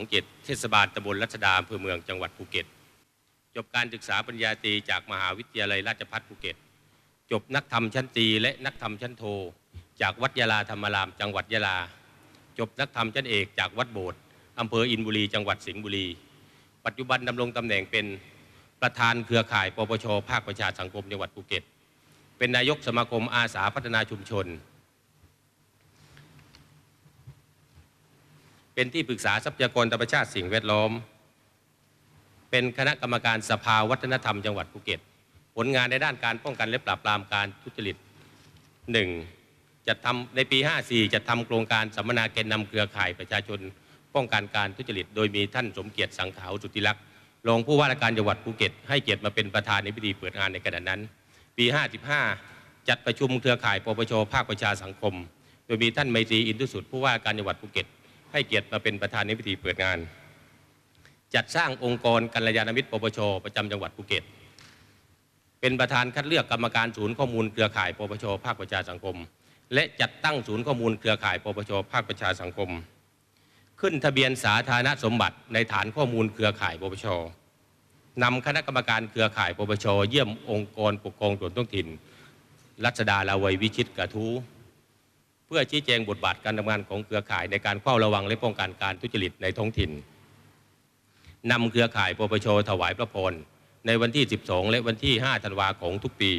2 7 เทศบาลตำบลรัชดาอำเภอเมืองจังหวัดภูเก็ต จบการศึกษาปริญญาตรีจากมหาวิทยาลัยราชภัฏภูเก็ต จบนักธรรมชั้นตรีและนักธรรมชั้นโท จากวัดยาลาธรรมาราม จังหวัดยาลา จบนักธรรมชั้นเอกจากวัดโบสถ์อำเภออินบุรี จังหวัดสิงห์บุรี ปัจจุบันดำรงตำแหน่งเป็นประธานเครือข่ายปปชภาคประชาสังคมจังหวัดภูเก็ต เป็นนายกสมาคมอาสาพัฒนาชุมชน เป็นที่ปรึกษาทรัพยากรธรรมชาติสิ่งแวดล้อม เป็นคณะกรรมการสภาวัฒนธรรมจังหวัดภูเก็ต ผลงานในด้านการป้องกันและปราบปรามการทุจริต 1. จัดทำในปี 54 จัดทำโครงการสัมมนาแกนนำเครือข่ายประชาชน ป้องกันการทุจริต โดยมีท่านสมเกียรติสังขาวสุทธิลักษณ์รองผู้ว่าราชการจังหวัดภูเก็ต ให้เกียรติมาเป็นประธานในพิธีเปิดงานในขณะนั้น ปี 55 จัดประชุมเครือข่ายปปชภาคประชาสังคม โดยมีท่านไมตรีอินทุสุดผู้ว่าการจังหวัดภูเก็ต ให้เกียรติมาเป็นประธานในพิธีเปิดงาน จัดสร้างองค์กรกัลยาณมิตรปปชประจำจังหวัดภูเก็ต เป็นประธานคัดเลือกกรรมการศูนย์ข้อมูลเครือข่ายปปชภาคประชาสังคม และจัดตั้งศูนย์ข้อมูลเครือข่ายปปชภาคประชาสังคม ขึ้นทะเบียนสาธารณสมบัติในฐานข้อมูลเครือข่ายปปชนำคณะกรรมการเครือข่ายปปชเยี่ยมองค์กรปกครองส่วนท้องถิ่น รัชดาลาวัยวิชิตกระทู้ พื่อชี้แจงบทบาทการทำงานของเครือข่ายในการเฝ้าระวังและป้องกันการทุจริตในท้องถิ่นนำเครือข่ายปปชถวายพระพรในวันที่ 12 และวันที่ 5 ธันวาของทุกปี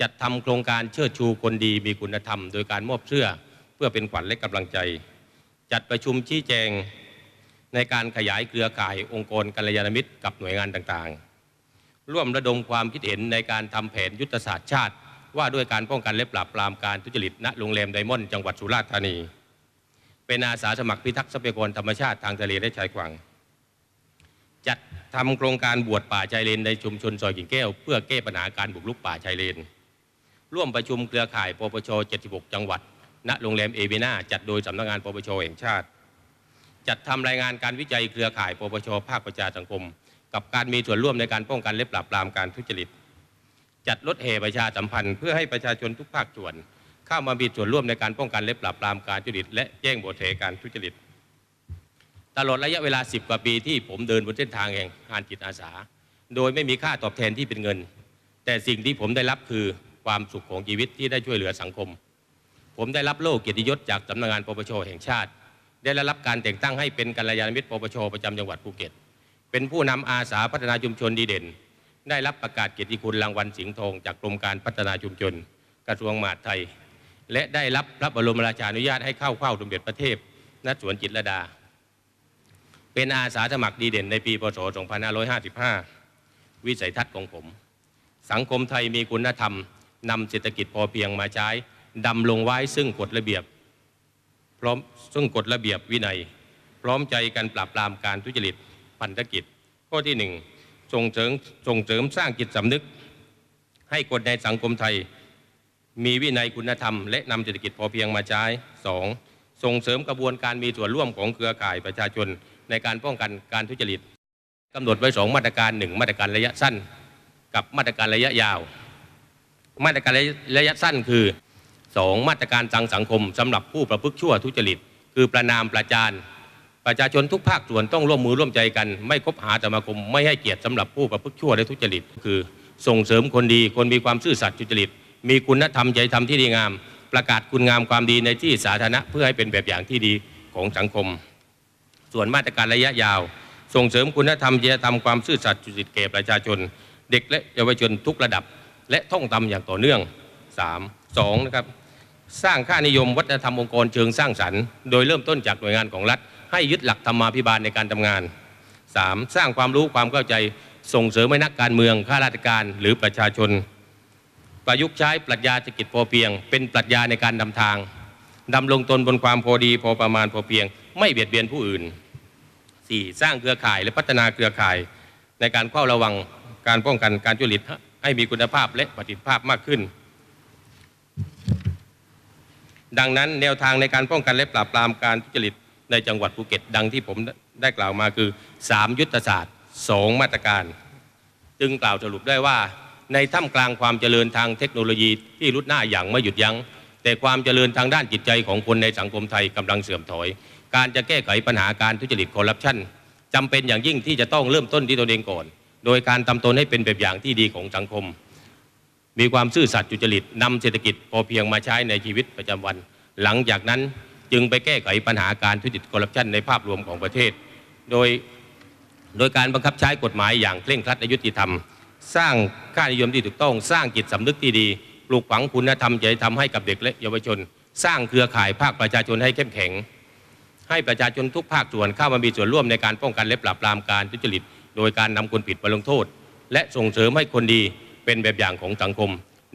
จัดทำโครงการเชิดชูคนดีมีคุณธรรม โดยการมอบเสื้อเพื่อเป็นขวัญและกำลังใจ จัดประชุมชี้แจงในการขยายเครือข่ายองค์กรกัลยาณมิตรกับหน่วยงานต่างๆ ร่วมระดมความคิดเห็นในการทำแผนยุทธศาสตร์ชาติ ว่าด้วยการป้องกันและปราบปรามการทุจริตณโรงแรมไดมอนด์จังหวัดสุราษฎร์ธานี เป็นอาสาสมัครพิทักษ์ทรัพยากรธรรมชาติทางทะเลและชายฝั่งจัดทำโครงการบวชป่าชายเลนในชุมชนซอยกิ่งแก้ว เพื่อแก้ปัญหาการบุกรุกป่าชายเลน ร่วมประชุมเครือข่ายปปช 76 จังหวัด ณ โรงแรมเอเวนาจัดโดยสำนักงานปปชแห่งชาติ จัดทำรายงานการวิจัยเครือข่ายปปช ภาคประชาสังคม กับการมีส่วนร่วมในการป้องกันและปราบปรามการทุจริต จัดรถแห่ประชาสัมพันธ์เพื่อให้ประชาชนทุกภาคส่วน เข้ามามีส่วนร่วมในการป้องกันและปราบปรามการทุจริต และแจ้งเบาะแสการทุจริต ตลอดระยะเวลา 10 กว่าปีที่ผมเดินบนเส้นทางแห่งงานจิตอาสา โดยไม่มีค่าตอบแทนที่เป็นเงิน แต่สิ่งที่ผมได้รับคือความสุขของชีวิตที่ได้ช่วยเหลือสังคม ผมได้รับโล่เกียรติยศจากสำนักงานปปชแห่งชาติ ได้รับการแต่งตั้งให้เป็นกัลยาณมิตรปปชประจำจังหวัดภูเก็ต เป็นผู้นำอาสาพัฒนาชุมชนดีเด่น ได้รับประกาศเกียรติคุณรางวัลสิงห์ทองจากกรมการพัฒนาชุมชน กระทรวงมหาดไทย และได้รับพระบรมราชานุญาตให้เข้าเฝ้าสมเด็จพระเทพณสวนจิตรลดา เป็นอาสาสมัครดีเด่นในปีพศ 2555 วิสัยทัศน์ของผม สังคมไทยมีคุณธรรมนำเศรษฐกิจพอเพียงมาใช้ดำลงไว้ซึ่งกฎระเบียบ พร้อมซึ่งกฎระเบียบวินัย พร้อมใจกันปราบปรามการทุจริตพันธกิจ ข้อที่หนึ่ง ส่งเสริมส่งเสริมสร้างจิตสำนึก ให้คนในสังคมไทย มีวินัยคุณธรรม และนำเศรษฐกิจพอเพียงมาใช้สองส่งเสริมกระบวนการมีส่วนร่วมของเครือข่ายประชาชน ในการป้องกันการทุจริตกำหนดไว้สองมาตรการหนึ่งมาตรการระยะสั้น กับมาตรการระยะยาว มาตรการระยะสั้นคือ 2. มาตรการทางสังคมสำหรับผู้ประพฤติชั่วทุจริต คือประนามประจาน ประชาชนทุกภาคส่วนต้องร่วมมือร่วมใจกัน ไม่คบหาสมาคมไม่ให้เกียรติสำหรับผู้ประพฤติชั่วและทุจริต คือส่งเสริมคนดีคนมีความซื่อสัตย์สุจริต มีคุณธรรมใจธรรมที่ดีงาม ประกาศคุณงามความดีในที่สาธารณะเพื่อให้เป็นแบบอย่างที่ดีของสังคม ส่วนมาตรการระยะยาว ส่งเสริมคุณธรรมจริยธรรมความซื่อสัตย์สุจริตแก่ประชาชน เด็กและเยาวชนทุกระดับ และท่องตำอย่างต่อเนื่อง 3. 2นะครับสร้างค่านิยมวัฒนธรรมองค์กรเชิงสร้างสรรค์ โดยเริ่มต้นจากหน่วยงานของรัฐ ให้ยึดหลักธรรมาภิบาลในการทำงาน 3. สร้างความรู้ความเข้าใจส่งเสริมให้นักการเมืองข้าราชการหรือประชาชน ประยุกต์ใช้ปรัชญาเศรษฐกิจพอเพียง เป็นปรัชญาในการนำทางดำรงตนบนความพอดีพอประมาณพอเพียง ไม่เบียดเบียนผู้อื่น 4. สร้างเครือข่ายและพัฒนาเครือข่าย ในการเฝ้าระวังการป้องกันการจุลิตให้มีคุณภาพและประสิทธิภาพมากขึ้น ดังนั้นแนวทางในการป้องกันและปราบปรามการทุจริต ในจังหวัดภูเก็ตดังที่ผมได้กล่าวมาคือ 3 ยุทธศาสตร์ 2 มาตรการ จึงกล่าวสรุปได้ว่า ในท่ามกลางความเจริญทางเทคโนโลยีที่รุดหน้าอย่างไม่หยุดยัง้ง แต่ความเจริญทางด้านจิตใจของคนในสังคมไทยกำลังเสื่อมถอย การจะแก้ไขปัญหาการทุจริตคอร์รัปชันจำเป็นอย่างยิ่งที่จะต้องเริ่มต้นที่ตนเองก่อน โดยการทำตนให้เป็นแบบอย่างที่ดีของสังคม มีความซื่อสัตย์จุจริตนำเศรษฐกิจพอเพียงมาใช้ในชีวิตประจำวัน หลังจากนั้น จึงไปแก้ไขปัญหาการทุจริตคอร์รัปชันในภาพรวมของประเทศ โดยโดยการบังคับใช้กฎหมายอย่างเคร่งครัดและยุติธรรม สร้างค่านิยมที่ถูกต้อง สร้างจิตสำนึกที่ดี ปลูกฝังคุณธรรมจริยธรรมให้กับเด็กและเยาวชน สร้างเครือข่ายภาคประชาชนให้เข้มแข็ง ให้ประชาชนทุกภาคส่วนเข้ามามีส่วนร่วมในการป้องกันและปราบปรามการทุจริต โดยการนำคนผิดมาลงโทษ และส่งเสริมให้คนดีเป็นแบบอย่างของสังคม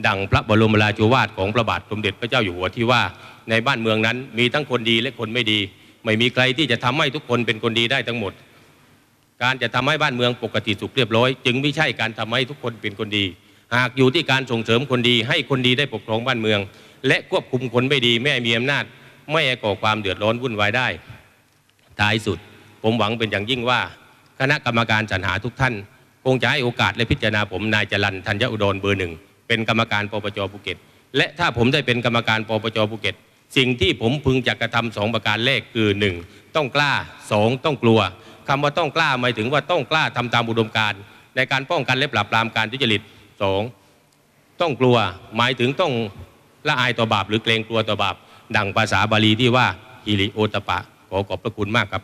ดังพระบรมราชวาทของพระบาทสมเด็จพระเจ้าอยู่หัวที่ว่าในบ้านเมืองนั้นมีทั้งคนดีและคนไม่ดี ไม่มีใครที่จะทำให้ทุกคนเป็นคนดีได้ทั้งหมด การจะทำให้บ้านเมืองปกติสุขเรียบร้อย จึงไม่ใช่การทำให้ทุกคนเป็นคนดี หากอยู่ที่การส่งเสริมคนดี ให้คนดีได้ปกครองบ้านเมือง และควบคุมคนไม่ดีไม่ให้มีอำนาจ ไม่ให้ก่อความเดือดร้อนวุ่นวายได้ท้ายสุด ผมหวังเป็นอย่างยิ่งว่า คณะกรรมการสรรหาทุกท่าน คงจะให้โอกาสและพิจารณาผมนายจรันธัญอุดรเบอร์หนึ่ง เป็นกรรมการปปจภูเก็ต และถ้าผมได้เป็นกรรมการปปจภูเก็ต สิ่งที่ผมพึงจะกระทำสองประการแรกคือหนึ่งต้องกล้าสองต้องกลัวคำว่าต้องกล้าหมายถึงว่าต้องกล้าทำตามอุดมการณ์ในการป้องกันและปราบปรามการทุจริตสองต้องกลัวหมายถึงต้องละอายต่อบาปหรือเกรงกลัวต่อบาป ดังภาษาบาลีที่ว่าฮิริโอตปะ ขอขอบพระคุณมากครับ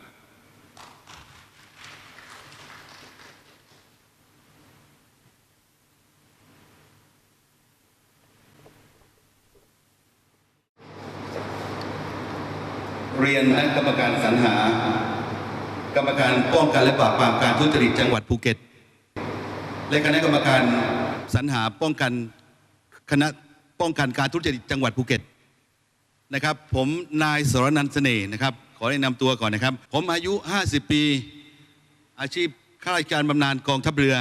เรียนคณะกรรมการสรรหา กรรมการป้องกันและปราบปรามการทุจริตจังหวัดภูเก็ต และคณะกรรมการสรรหาป้องกันคณะป้องกันการทุจริตจังหวัดภูเก็ตนะครับ ผมนายสรนันทเสน่ห์นะครับ ขอแนะนำตัวก่อนนะครับ ผมอายุ 50 ปี อาชีพข้าราชการบำนาญกองทัพเรือ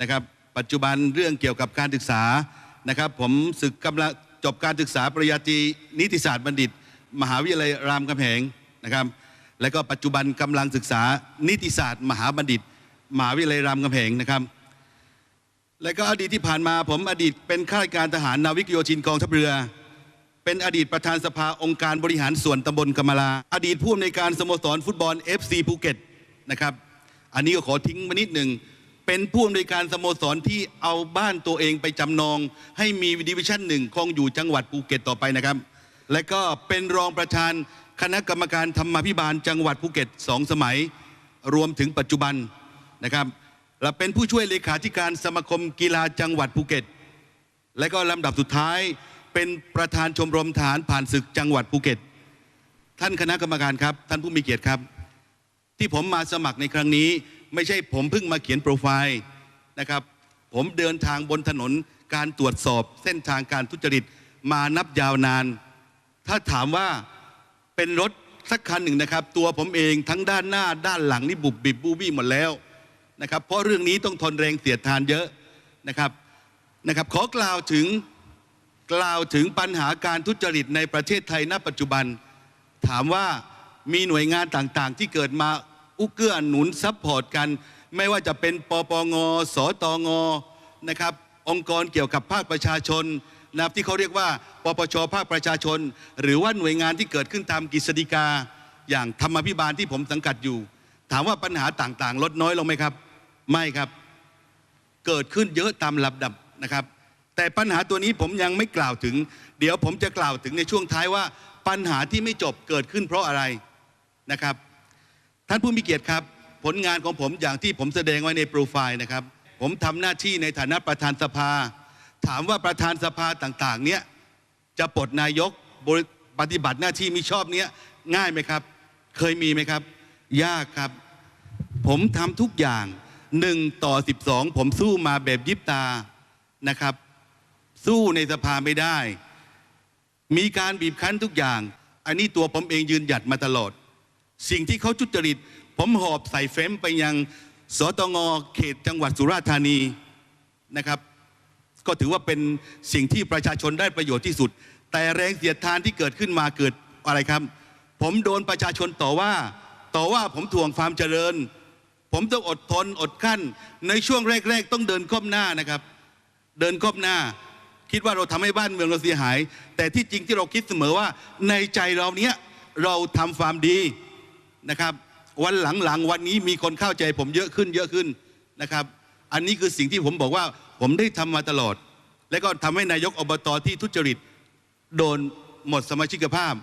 นะครับ ปัจจุบันเรื่องเกี่ยวกับการศึกษานะครับ ผมศึกกำลังจบการศึกษาปริญญาตรีนิติศาสตร์บัณฑิต มหาวิทยาลัยรามคำแหงนะครับ และก็ปัจจุบันกำลังศึกษานิติศาสตร์ มหาบัณฑิต มหาวิทยาลัยรามคำแหงนะครับ และก็อดีตที่ผ่านมาผมอดีตเป็นข้าราชการทหารนาวิกโยธินกองทัพเรือ เป็นอดีตประธานสภาองค์การบริหารส่วนตำบลกำมลา อดีตผู้อำนวยการสโมสรฟุตบอล FC ภูเก็ตนะครับ อันนี้ก็ขอทิ้งมานิดหนึ่งเป็นผู้อำนวยการสโมสรที่เอาบ้านตัวเองไปจำนอง ให้มีดิวิชั่นหนึ่งคงอยู่จังหวัดภูเก็ตต่อไปนะครับ และก็เป็นรองประธานคณะกรรมการธรรมาภิบาลจังหวัดภูเก็ตสองสมัย รวมถึงปัจจุบันนะครับและเป็นผู้ช่วยเลขาธิการสมาคมกีฬาจังหวัดภูเก็ต และก็ลำดับสุดท้ายเป็นประธานชมรมทหารผ่านศึกจังหวัดภูเก็ต ท่านคณะกรรมการครับ ท่านผู้มีเกียรติครับ ที่ผมมาสมัครในครั้งนี้ ไม่ใช่ผมเพิ่งมาเขียนโปรไฟล์นะครับ ผมเดินทางบนถนนการตรวจสอบเส้นทางการทุจริตมานับยาวนาน ถ้าถามว่าเป็นรถสักคันหนึ่งนะครับ ตัวผมเองทั้งด้านหน้าด้านหลังนี่บุบบิบบูบี้หมดแล้วนะครับ เพราะเรื่องนี้ต้องทนแรงเสียดทานเยอะนะครับนะครับ ขอกล่าวถึงกล่าวถึงปัญหาการทุจริตในประเทศไทยณปัจจุบัน ถามว่ามีหน่วยงานต่างๆ ที่เกิดมาอุกเกื้อหนุนซัพพอร์ตกัน ไม่ว่าจะเป็นปปงสตงนะครับ องค์กรเกี่ยวกับภาคประชาชน นะครับที่เขาเรียกว่าปปชภาคประชาชน หรือว่าหน่วยงานที่เกิดขึ้นตามกฤษฎีกา อย่างธรรมพิบาลที่ผมสังกัดอยู่ ถามว่าปัญหาต่างๆ ลดน้อยลงไหมครับ ไม่ครับ เกิดขึ้นเยอะตามลำดับนะครับ แต่ปัญหาตัวนี้ผมยังไม่กล่าวถึง เดี๋ยวผมจะกล่าวถึงในช่วงท้ายว่า ปัญหาที่ไม่จบเกิดขึ้นเพราะอะไรนะครับ ท่านผู้มีเกียรติครับ ผลงานของผมอย่างที่ผมแสดงไว้ในโปรไฟล์นะครับ ผมทำหน้าที่ในฐานะประธานสภา ถามว่าประธานสภาต่างๆ เนี้ยจะปลดนายกปฏิบัติหน้าที่มิชอบเนี้ยง่ายไหมครับ เคยมีไหมครับ ยากครับ ผมทำทุกอย่างหนึ่งต่อ12ผมสู้มาแบบยิบตานะครับ สู้ในสภาไม่ได้ มีการบีบคั้นทุกอย่าง อันนี้ตัวผมเองยืนหยัดมาตลอด สิ่งที่เขาทุจริต ผมหอบใส่เฟรมไปยังสตงเขตจังหวัดสุราษฎร์ธานีนะครับ ก็ถือว่าเป็นสิ่งที่ประชาชนได้ประโยชน์ที่สุด แต่แรงเสียดทานที่เกิดขึ้นมาเกิดอะไรครับ ผมโดนประชาชนต่อว่า ต่อว่าผมถ่วงความเจริญ ผมต้องอดทนอดขั้น ในช่วงแรก ๆ ต้องเดินก้มหน้านะครับ เดินก้มหน้า คิดว่าเราทำให้บ้านเมืองเราเสียหาย แต่ที่จริงที่เราคิดเสมอว่า ในใจเราเนี้ยเราทำความดีนะครับ วันหลังๆวันนี้มีคนเข้าใจผมเยอะขึ้นเยอะขึ้นนะครับ อันนี้คือสิ่งที่ผมบอกว่า ผมได้ทำมาตลอด และก็ทำให้นายกอบตที่ทุจริต โดนหมดสมาชิกภาพ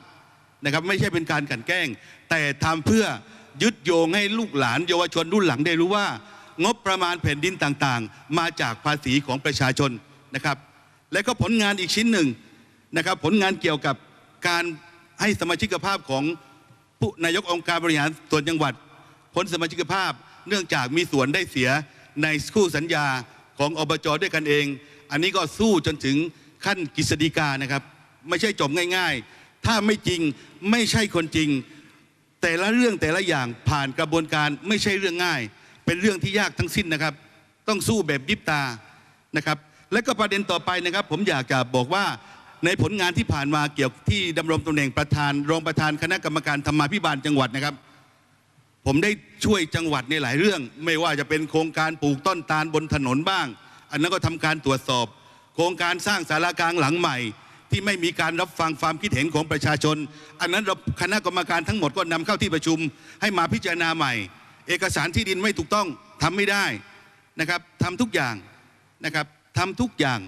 นะครับ ไม่ใช่เป็นการกันแกล้ง แต่ทำเพื่อยึดโยงให้ลูกหลาน เยาวชนรุ่นหลังได้รู้ว่า งบประมาณแผ่นดินต่างๆ มาจากภาษีของประชาชนนะครับ และก็ผลงานอีกชิ้นหนึ่งนะครับ ผลงานเกี่ยวกับการให้สมาชิกภาพของผู้นายกองค์การบริหารส่วนจังหวัดพ้นสมาชิกภาพ เนื่องจากมีส่วนได้เสียในคู่สัญญา ของอบจด้วยกันเอง อันนี้ก็สู้จนถึงขั้นกฤษฎีกานะครับ ไม่ใช่จบง่ายๆ ถ้าไม่จริงไม่ใช่คนจริง แต่ละเรื่องแต่ละอย่างผ่านกระบวนการไม่ใช่เรื่องง่าย เป็นเรื่องที่ยากทั้งสิ้นนะครับ ต้องสู้แบบยิบตานะครับ และก็ประเด็นต่อไปนะครับ ผมอยากจะบอกว่าในผลงานที่ผ่านมาเกี่ยวที่ดำรงตำแหน่งประธาน รองประธานคณะกรรมการธรรมาภิบาลจังหวัดนะครับ ผมได้ช่วยจังหวัดในหลายเรื่อง ไม่ว่าจะเป็นโครงการปลูกต้นตาลบนถนนบ้าง อันนั้นก็ทำการตรวจสอบ โครงการสร้างสารากลางหลังใหม่ ที่ไม่มีการรับฟังความคิดเห็นของประชาชน อันนั้นคณะกรรมการทั้งหมดก็นำเข้าที่ประชุม ให้มาพิจารณาใหม่ เอกสารที่ดินไม่ถูกต้องทำไม่ได้นะครับทำทุกอย่างนะครับทำทุกอย่าง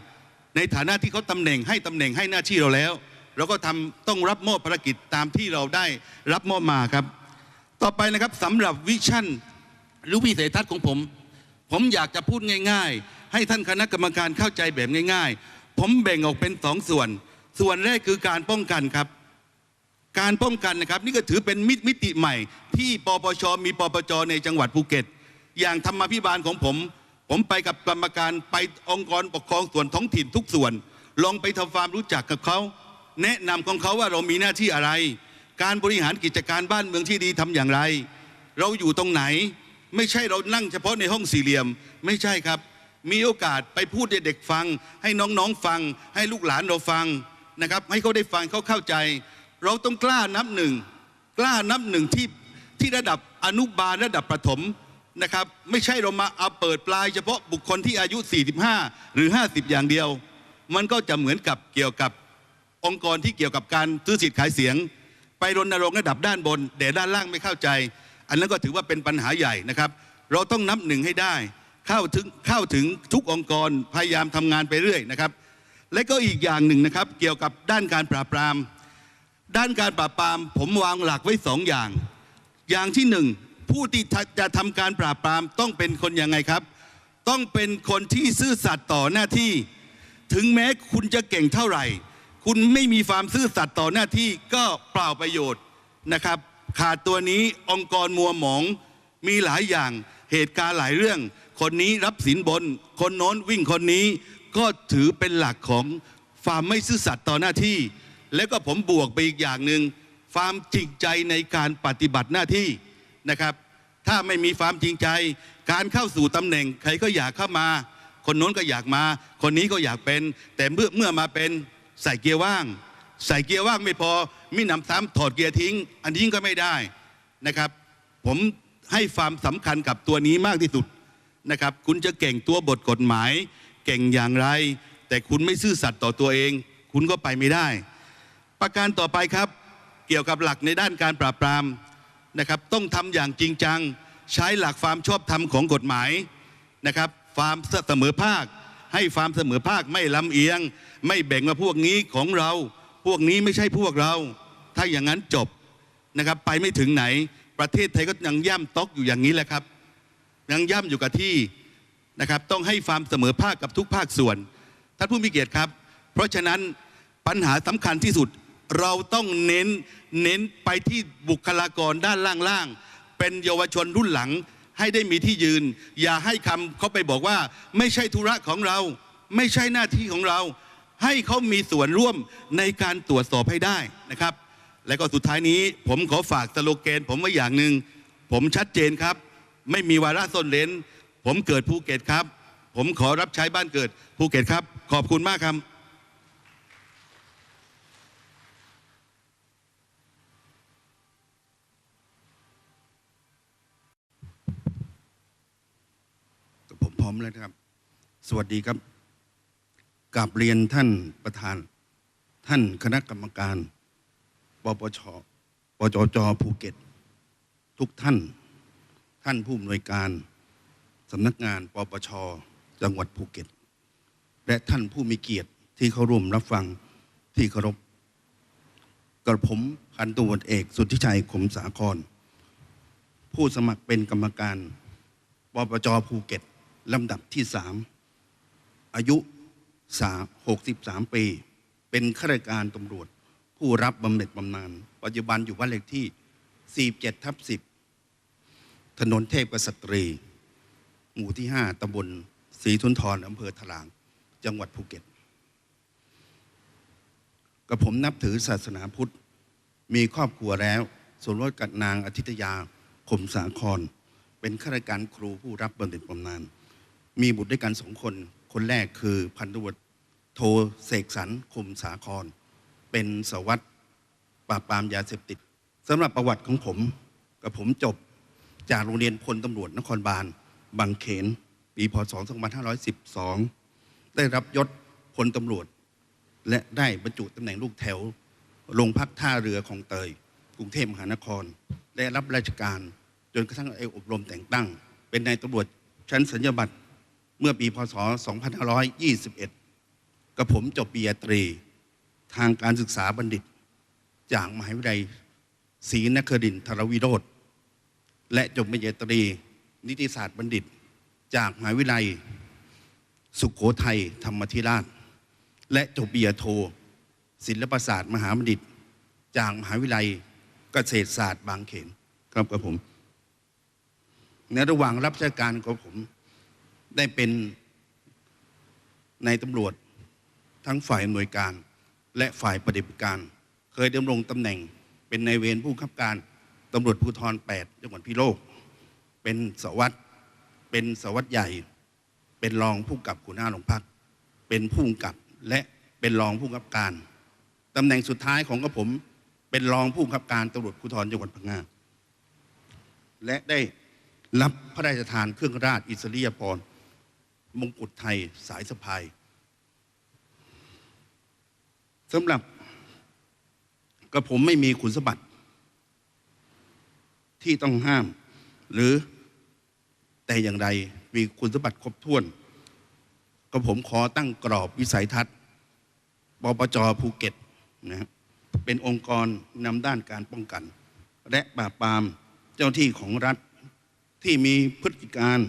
ในฐานะที่เขาตำแหน่งให้ตำแหน่งให้หน้าที่เราแล้ว เราก็ทำต้องรับมอบภารกิจตามที่เราได้รับมอบมาครับ ต่อไปนะครับสำหรับวิชั่นหรือวิสัยทัศน์ของผม ผมอยากจะพูดง่าย ๆ ให้ท่านคณะกรรมการเข้าใจแบบง่าย ๆ ผมแบ่งออกเป็นสองส่วน ส่วนแรกคือการป้องกันครับ การป้องกันนะครับ นี่ก็ถือเป็นมิมิติใหม่ ที่ปปชมีปปจในจังหวัดภูเก็ต อย่างธรรมาภิบาลของผม ผมไปกับกรรมการไปองค์กรปกครองส่วนท้องถิ่นทุกส่วน ลองไปทำความรู้จักกับเขาแนะนำของเขาว่าเรามีหน้าที่อะไร การบริหารกิจการบ้านเมืองที่ดีทำอย่างไร เราอยู่ตรงไหน ไม่ใช่เรานั่งเฉพาะในห้องสี่เหลี่ยม ไม่ใช่ครับ มีโอกาสไปพูดให้เด็กฟัง ให้น้องๆฟัง ให้ลูกหลานเราฟังนะครับ ให้เขาได้ฟังเขาเข้าใจ เราต้องกล้านับหนึ่งกล้านับหนึ่งที่ที่ระดับอนุบาลระดับประถมนะครับไม่ใช่เรามาเอาเปิดปลายเฉพาะบุคคลที่อายุ 45 หรือ 50 อย่างเดียว มันก็จะเหมือนกับเกี่ยวกับองค์กรที่เกี่ยวกับการซื้อสิทธิ์ขายเสียง ไปรณรงค์ระดับด้านบนแต่ด้านล่างไม่เข้าใจ อันนั้นก็ถือว่าเป็นปัญหาใหญ่นะครับ เราต้องนับหนึ่งให้ได้ เข้าถึงเข้าถึงทุกองค์กรพยายามทำงานไปเรื่อยนะครับ และก็อีกอย่างหนึ่งนะครับเกี่ยวกับด้านการปราบปราม ด้านการปราบปราม ผมวางหลักไว้สองอย่าง อย่างที่หนึ่งผู้ที่จะทำการปราบปรามต้องเป็นคนยังไงครับ ต้องเป็นคนที่ซื่อสัตย์ต่อหน้าที่ ถึงแม้คุณจะเก่งเท่าไหร่ คุณไม่มีความซื่อสัตย์ต่อหน้าที่ก็เปล่าประโยชน์นะครับ ขาดตัวนี้องค์กรมัวหมองมีหลายอย่างเหตุการณ์หลายเรื่อง คนนี้รับสินบน คนโน้นวิ่งคนนี้ก็ถือเป็นหลักของความไม่ซื่อสัตย์ต่อหน้าที่ แล้วก็ผมบวกไปอีกอย่างหนึ่งความจริงใจในการปฏิบัติหน้าที่นะครับ ถ้าไม่มีความจริงใจ การเข้าสู่ตำแหน่ง ใครก็อยากเข้ามา คนโน้นก็อยากมา คนนี้ก็อยากเป็น แต่เมื่อเมื่อมาเป็น ใส่เกียร์ว่าง ใส่เกียร์ว่างไม่พอมีหนำซ้ำถอดเกียร์ทิ้ง อันนี้ก็ไม่ได้นะครับ ผมให้ความสำคัญกับตัวนี้มากที่สุดนะครับ คุณจะเก่งตัวบทกฎหมาย เก่งอย่างไร แต่คุณไม่ซื่อสัตย์ต่อตัวเอง คุณก็ไปไม่ได้ ประการต่อไปครับ เกี่ยวกับหลักในด้านการปราบปรามนะครับ ต้องทำอย่างจริงจัง ใช้หลักความชอบธรรมของกฎหมายนะครับ ความเสมอภาค ให้ความเสมอภาคไม่ลำเอียง ไม่แบ่งว่าพวกนี้ของเรา พวกนี้ไม่ใช่พวกเรา ถ้าอย่างนั้นจบนะครับ ไปไม่ถึงไหน ประเทศไทยก็ยังย่ำตอกอยู่อย่างนี้แหละครับ ยังย่ำอยู่กับที่นะครับ ต้องให้ความเสมอภาคกับทุกภาคส่วนท่านผู้มีเกียรติครับ เพราะฉะนั้นปัญหาสำคัญที่สุดเราต้องเน้นเน้นไปที่บุคลากรด้านล่างๆเป็นเยาวชนรุ่นหลัง ให้ได้มีที่ยืน อย่าให้คำเขาไปบอกว่า ไม่ใช่ธุระของเรา ไม่ใช่หน้าที่ของเรา ให้เขามีส่วนร่วมในการตรวจสอบให้ได้นะครับ และก็สุดท้ายนี้ผมขอฝากสโลแกน ผมไว้อย่างหนึ่งผมชัดเจนครับ ไม่มีวาระซ่อนเลนผมเกิดภูเก็ตครับ ผมขอรับใช้บ้านเกิดภูเก็ตครับ ขอบคุณมากครับ ร้อมแล้วนะครับ สวัสดีครับกับเรียนท่านประธาน ท่านคณะกรรมการปปชปจจภูเก็ต ทุกท่าน ท่านผู้อำนวยการสำนักงานปปชจังหวัดภูเก็ต และท่านผู้มีเกียรติที่เข้าร่วมรับฟังที่เคารพกระผมพันตำรวจเอกสุทธิชัยขมสาคร ผู้สมัครเป็นกรรมการปปจภูเก็ต ลำดับที่สามอายุสา63ปี เป็นข้าราชการตำรวจ ผู้รับบำเหน็จบำนาญปัจจุบันอยู่บ้านเลขที่ 47ทับ10 ถนนเทพกษัตรี หมู่ที่ 5ตำบลศรีทุนทรอำเภอถลาง จังหวัดภูเก็ตกับผมนับถือศาสนาพุทธ มีครอบครัวแล้วส่วนรถกับนางอาทิตยาขมสาคร เป็นข้าราชการครูผู้รับบำเหน็จบำนาญ มีบุตรด้วยกันสองคน คนแรกคือพันตำรวจโทเสกสรรคมสาคร เป็นสวัตรปราบปรามยาเสพติดสำหรับประวัติของผมกับผมจบจากโรงเรียนพลตำรวจนครบาลบางเขน ปีพศ 2512 ได้รับยศพลตำรวจ และได้บรรจุตำแหน่งลูกแถวโรงพักท่าเรือของเตย กรุงเทพมหานคร ได้รับราชการจนกระทั่งไออบรมแต่งตั้ง เป็นนายตำรวจชั้นสัญญบัตร เมื่อปีพศ 2521 กับผมจบปริญญาตรี ทางการศึกษาบัณฑิต จากมหาวิทยาลัยศรีนครินทรวิโรธและจบปริญญาตรี นิติศาสตร์บัณฑิต จากมหาวิทยาลัย สุขโขทัยธรรมธิราช และจบปริญญาโท ศิลปศาสตร์ มหาบัณฑิต จากมหาวิทยาลัยเกษตรศาสตร์บางเขนครับกับผม ในระหว่างรับราชการของผม ได้เป็นนายตำรวจทั้งฝ่ายหน่วยการและฝ่ายปฏิบัติการ เคยดำรงตำแหน่งเป็นนายเวรผู้บังคับการตำรวจภูธร 8 จังหวัดพิโลก เป็นสวัตรเป็นสวัตรใหญ่ เป็นรองผู้กับหัวหน้าโรงพัก เป็นผู้กับและเป็นรองผู้กำกับการตำแหน่งสุดท้ายของกระผมเป็นรองผู้กำกับการตำรวจภูธรจังหวัดพังงาและได้รับพระราชทานเครื่องราชอิสริยาภรณ์ มงกุฎไทยสายสะพายสำหรับกระผมไม่มีขุนสมบัติ ที่ต้องห้าม หรือแต่อย่างใดมีคุณสมบัติครบถ้วนก็ผมขอตั้งกรอบวิสัยทัศน์ปปจภูเก็ตนะฮะเป็นองค์กรนำด้านการป้องกัน และปราบปรามเจ้าที่ของรัฐที่มีพฤติการ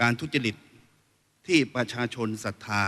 การทุจริต ที่ประชาชนศรัทธา